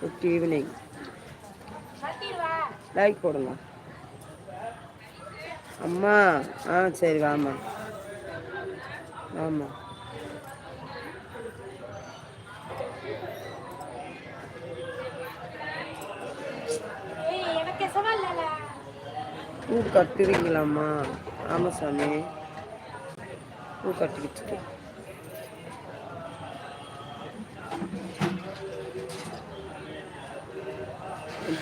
Good evening like போடுங்க. அம்மா ஆ சரி வாமா ஆமாம் பூ கட்டுவீங்களாம்மா ஆமாம் சாமி. பூ கட்டிக்கிட்டு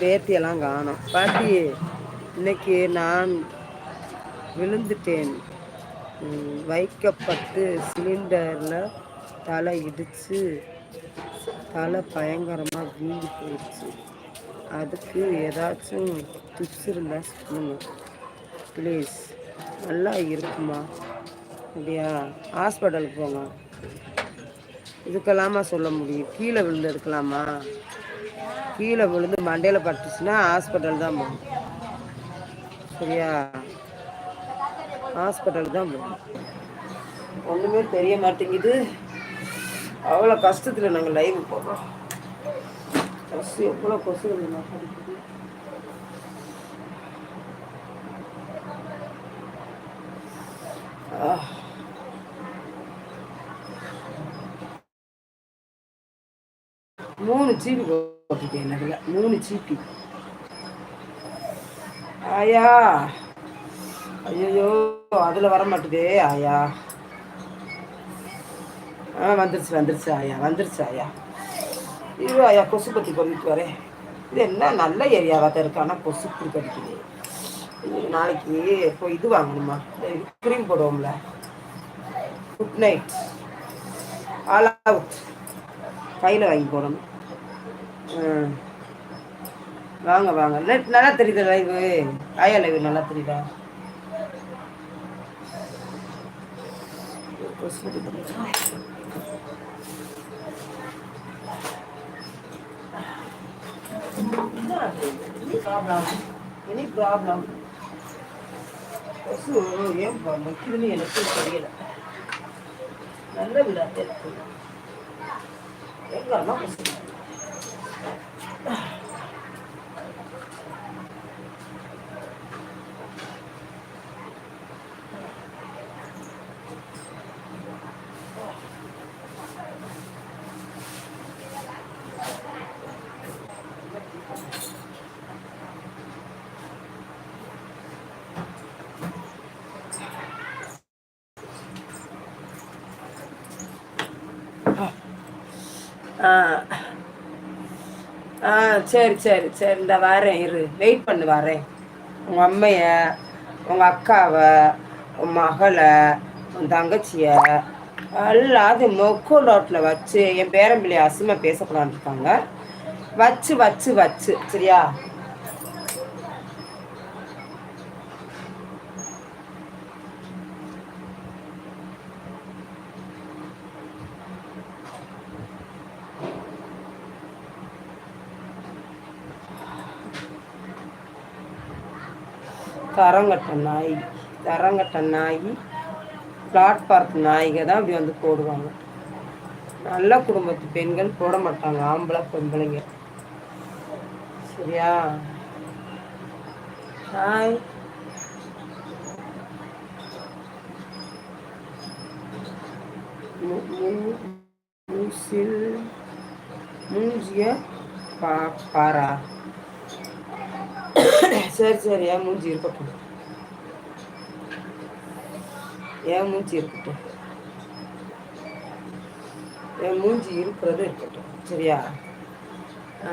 பேத்தியெல்லாம் காணும். பாட்டி இன்னைக்கு நான் விழுந்துட்டேன். வைக்கப்பட்டு சிலிண்டரில் தலை இடித்து தலை பயங்கரமாக வீங்கி போயிடுச்சு. அதுக்கு ஏதாச்சும் டிப்ஸ் இருந்தால் சொல்லுங்கள் ப்ளீஸ் நல்லா இருக்குமா? அப்படியா? ஹாஸ்பிட்டலுக்கு போங்க. இதுக்கெல்லாமா சொல்ல முடியும்? கீழே விழுந்து எடுக்கலாமா? கீழே விழுந்து மண்டையில் பட்டுச்சுன்னா ஹாஸ்பிட்டல் தான் போகணும். சரியா? ஹாஸ்பிட்டல் தான் போகணும். ஒன்றுமே தெரிய மாட்டேங்குது. அவ்வளோ கஷ்டத்தில் நாங்கள் லைவ் போடுறோம் கொசு எவ்வளோ கொசு படிக்குது மூணு ஜிபி போட்டுட்டேன் அதில் மூணு ஜிபி ஆயா. ஐயோ அதில் வர மாட்டேதே ஆயா. ஆ வந்துருச்சு வந்துருச்சு ஆயா வந்துருச்சு ஆயா. ஐயோ ஆயா கொசு பற்றி பண்ணிட்டு வரேன். இது என்ன நல்ல ஏரியாவாக தான் இருக்கு. ஆனால் கொசு கடிக்குது நாளைக்கு இப்போ இது வாங்கணுமா? க்ரீம் போடுவோம்ல. குட் நைட் ஆல் அவுட் கையில் வாங்கி போடணும். வாங்க வாங்க. நல்லா தெரியுது லைவு. ஆயா லைவு நல்லா தெரியுதா? Problem any problem. கொசு ஏன் வைக்கிறதுன்னு எனக்கு தெரியல. நல்ல விடாது. எங்கெல்லாம் கொசு uh, ஆ சரி சரி சரி. இந்த வரேன் இரு. வெயிட் பண்ணு வரேன். உங்கள் அம்மைய உங்கள் அக்காவை உன் மகளை உன் தங்கச்சியை எல்லாத்தையும் மொக்கோ நோட்டில் வச்சு என் பேரம்பிள்ளைய அசுமை பேசக்கூடாதுன்னு இருக்காங்க. வச்சு வச்சு வச்சு. சரியா? தரங்கட்ட நாய் தரங்கட்ட நாய் பிளாட்பார்க் நாய்க தான் அப்படி வந்து போடுவாங்க. நல்ல குடும்பத்து பெண்கள் போட மாட்டாங்க ஆம்பளை பொம்பளைங்க. சரியா? ஹாய் மூஞ்சிய பாரா. சரி சரி ஏன் மூஞ்சி இருக்கட்டும் என் மூஞ்சி இருக்கட்டும் என் மூஞ்சி இருக்கிறது இருக்கட்டும். சரியா? ஆ.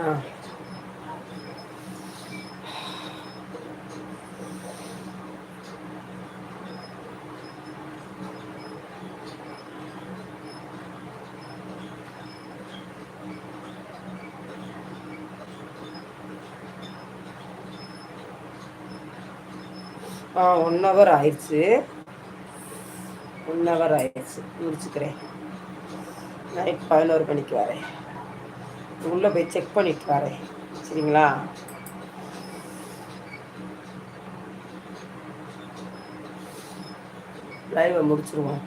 ஆ ஒன் ஹவர் ஆயிடுச்சு. ஒன் ஹவர் ஆயிடுச்சு. முடிச்சுக்கிறேன். நைட் பதினோரு மணிக்கு வரேன். உள்ளே போய் செக் பண்ணிட்டு வரேன். சரிங்களா? லைவை முடிச்சிருவோம்.